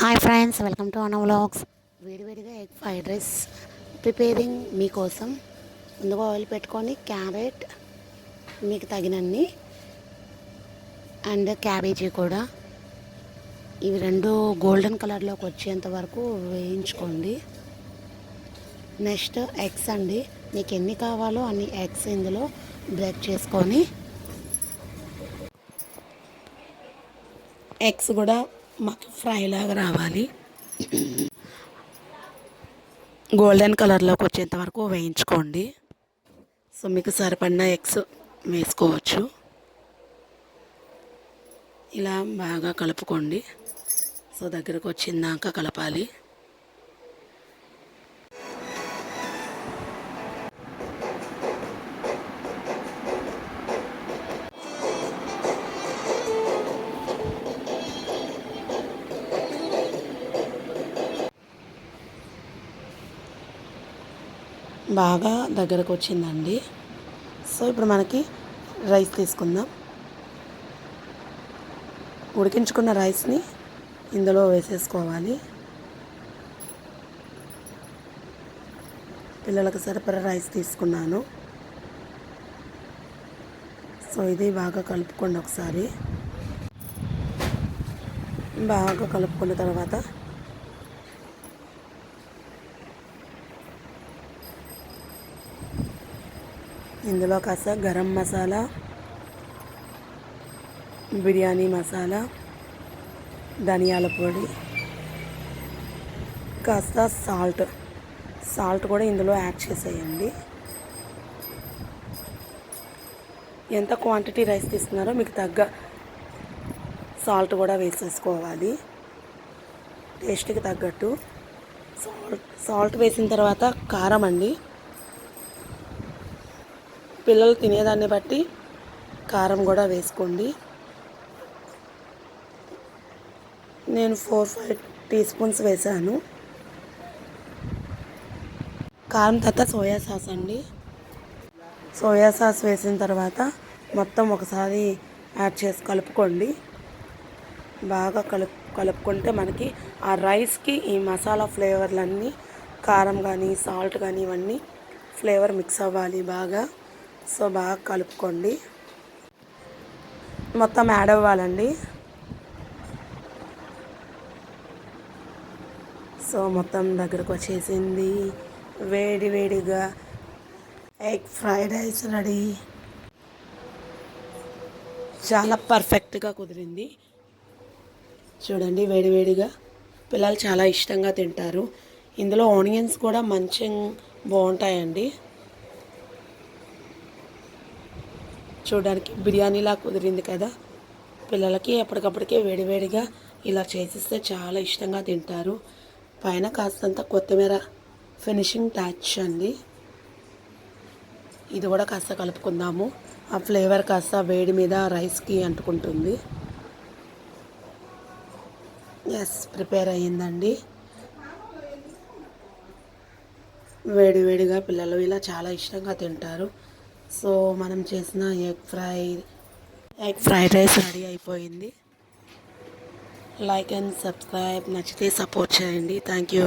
Hi friends welcome to Ana vlogs వేడివేడిగా egg fried rice preparing మీకోసం. ముందుగా oil పెట్టుకొని క్యారెట్ మీకు తగినన్ని అండ్ క్యాబేజీ కూడా. ఇవి రెండు గోల్డెన్ కలర్లోకి వచ్చేంత వరకు వేయించుకోండి. నెక్స్ట్ ఎగ్స్ అండి. మీకు ఎన్ని కావాలో అన్ని ఎగ్స్ ఇందులో బ్రేక్ చేసుకొని. ఎగ్స్ కూడా మాకు ఫ్రై లాగా రావాలి. గోల్డెన్ కలర్లోకి వచ్చేంత వరకు వేయించుకోండి. సో మీకు సరిపడిన ఎగ్స్ వేసుకోవచ్చు. ఇలా బాగా కలుపుకోండి. సో దగ్గరకు వచ్చిందాక కలపాలి. బాగా దగ్గరకు వచ్చిందండి సో ఇప్పుడు మనకి రైస్ తీసుకుందాం. ఉడికించుకున్న రైస్ని ఇందులో వేసేసుకోవాలి. పిల్లలకు సరిపడా రైస్ తీసుకున్నాను. సో ఇది బాగా కలుపుకోండి ఒకసారి. బాగా కలుపుకున్న తర్వాత ఇందులో కాస్త గరం మసాలా బిర్యానీ మసాలా ధనియాల పొడి కాస్త సాల్ట్. సాల్ట్ కూడా ఇందులో యాడ్ చేసేయండి. ఎంత క్వాంటిటీ రైస్ తీస్తున్నారో మీకు తగ్గ సాల్ట్ కూడా వేసేసుకోవాలి. టేస్ట్కి తగ్గట్టు. సాల్ట్ సాల్ట్ వేసిన తర్వాత కారం అండి. పిల్లలు తినేదాన్ని బట్టి కారం కూడా వేసుకోండి. నేను ఫోర్ ఫైవ్ టీ స్పూన్స్ వేసాను. కారం తర్వాత సోయా సాస్ అండి. సోయా సాస్ వేసిన తర్వాత మొత్తం ఒకసారి యాడ్ చేసి కలుపుకోండి. బాగా కలుపు కలుపుకుంటే మనకి ఆ రైస్కి ఈ మసాలా ఫ్లేవర్లన్నీ కారం కానీ సాల్ట్ కానీ ఇవన్నీ ఫ్లేవర్ మిక్స్ అవ్వాలి బాగా. సో బాగా కలుపుకోండి. మొత్తం యాడ్ అవ్వాలండి. సో మొత్తం దగ్గరకు వచ్చేసింది. వేడి వేడిగా ఎగ్ ఫ్రైడ్ రైస్ రెడీ. చాలా పర్ఫెక్ట్గా కుదిరింది. చూడండి వేడివేడిగా పిల్లలు చాలా ఇష్టంగా తింటారు. ఇందులో ఆనియన్స్ కూడా మంచిగా బాగుంటాయండి. చూడడానికి బిర్యానీలా కుదిరింది కదా. పిల్లలకి ఎప్పటికప్పటికే వేడివేడిగా ఇలా చేసిస్తే చాలా ఇష్టంగా తింటారు. పైన కాస్తంత కొత్తిమీర ఫినిషింగ్ టచ్ అండి. ఇది కూడా కాస్త కలుపుకుందాము. ఆ ఫ్లేవర్ కాస్త వేడి మీద రైస్కి అంటుకుంటుంది. ఎస్ ప్రిపేర్ అయ్యిందండి. వేడివేడిగా పిల్లలు ఇలా చాలా ఇష్టంగా తింటారు. సో మనం చేసిన egg fry egg fried rice ready అయిపోయింది. లైక్ అండ్ సబ్స్క్రైబ్ నచ్చితే సపోర్ట్ చేయండి. Thank you